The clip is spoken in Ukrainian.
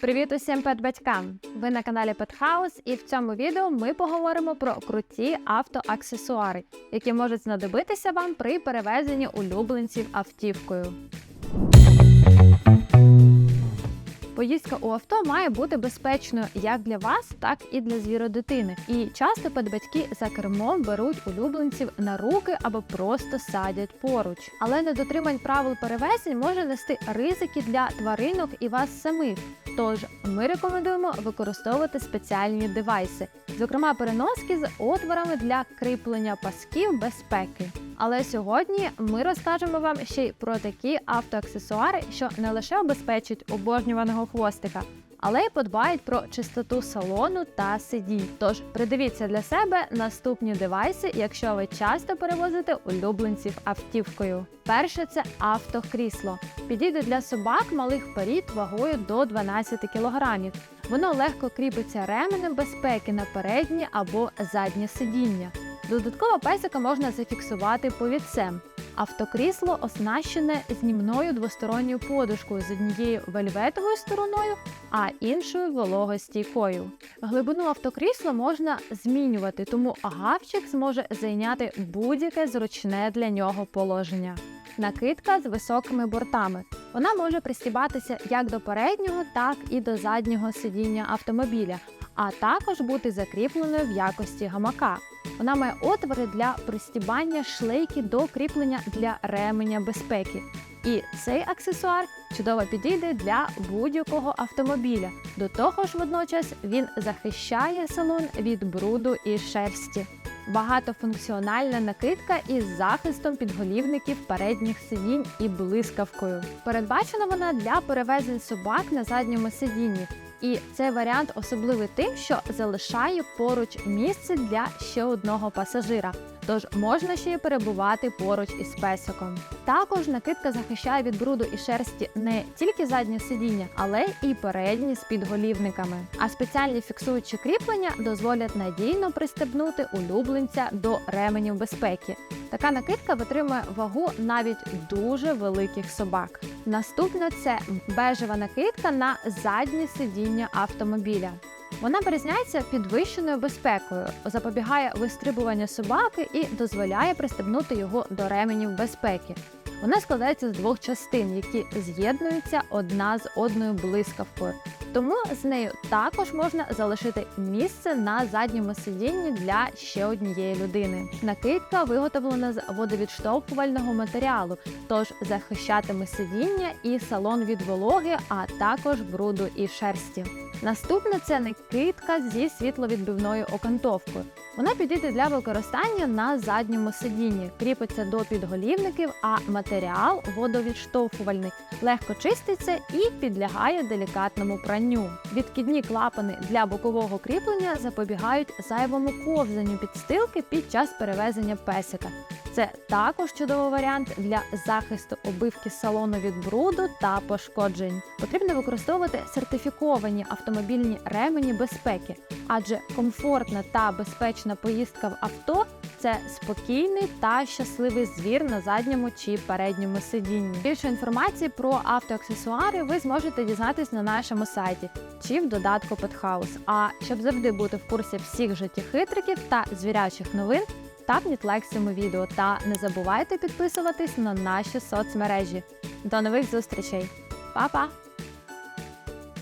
Привіт усім педбатькам! Ви на каналі Петхаус, і в цьому відео ми поговоримо про круті автоаксесуари, які можуть знадобитися вам при перевезенні улюбленців автівкою. Поїздка у авто має бути безпечною як для вас, так і для звіродитини. І часто педбатьки за кермом беруть улюбленців на руки або просто садять поруч. Але недотримань правил перевезень може нести ризики для тваринок і вас самих. Тож ми рекомендуємо використовувати спеціальні девайси, зокрема переноски з отворами для кріплення пасків безпеки. Але сьогодні ми розкажемо вам ще й про такі автоаксесуари, що не лише обезпечать обожнюваного хвостика, але й подбають про чистоту салону та сидінь. Тож придивіться для себе наступні девайси, якщо ви часто перевозите улюбленців автівкою. Перше це автокрісло. Підійде для собак малих порід вагою до 12 кг. Воно легко кріпиться ременем безпеки на переднє або заднє сидіння. Додатково песика можна зафіксувати повідцем. Автокрісло оснащене знімною двосторонньою подушкою з однією вельветовою стороною, а іншою вологостійкою. Глибину автокрісла можна змінювати, тому гавчик зможе зайняти будь-яке зручне для нього положення. Накидка з високими бортами. Вона може пристібатися як до переднього, так і до заднього сидіння автомобіля, а також бути закріпленою в якості гамака. Вона має отвори для пристібання шлейки до кріплення для ременя безпеки. І цей аксесуар чудово підійде для будь-якого автомобіля. До того ж, водночас він захищає салон від бруду і шерсті. Багатофункціональна накидка із захистом підголівників передніх сидінь і блискавкою. Передбачена вона для перевезень собак на задньому сидінні. І цей варіант особливий тим, що залишає поруч місце для ще одного пасажира. Тож можна ще й перебувати поруч із песиком. Також накидка захищає від бруду і шерсті не тільки заднє сидіння, але і передні з підголівниками. А спеціальні фіксуючі кріплення дозволять надійно пристебнути улюбленця до ременів безпеки. Така накидка витримує вагу навіть дуже великих собак. Наступна це бежева накидка на заднє сидіння автомобіля. Вона вирізняється підвищеною безпекою, запобігає вистрибуванню собаки і дозволяє пристебнути його до ременів безпеки. Вона складається з двох частин, які з'єднуються одна з одною блискавкою. Тому з нею також можна залишити місце на задньому сидінні для ще однієї людини. Накидка виготовлена з водовідштовхувального матеріалу, тож захищатиме сидіння і салон від вологи, а також бруду і шерсті. Наступне це накидка зі світловідбивною окантовкою. Вона підійде для використання на задньому сидінні, кріпиться до підголівників, а матеріал водовідштовхувальний, легко чиститься і підлягає делікатному пранню. Відкидні клапани для бокового кріплення запобігають зайвому ковзанню підстилки під час перевезення песика. Це також чудовий варіант для захисту обивки салону від бруду та пошкоджень. Потрібно використовувати сертифіковані автомобільні ремені безпеки, адже комфортна та безпечна поїздка в авто це спокійний та щасливий звір на задньому чи передньому сидінні. Більше інформації про автоаксесуари ви зможете дізнатись на нашому сайті чи в додатку Pethouse. А щоб завжди бути в курсі всіх життєхитриків та звірячих новин. Тапніть лайк цьому відео та не забувайте підписуватись на наші соцмережі. До нових зустрічей! Па-па!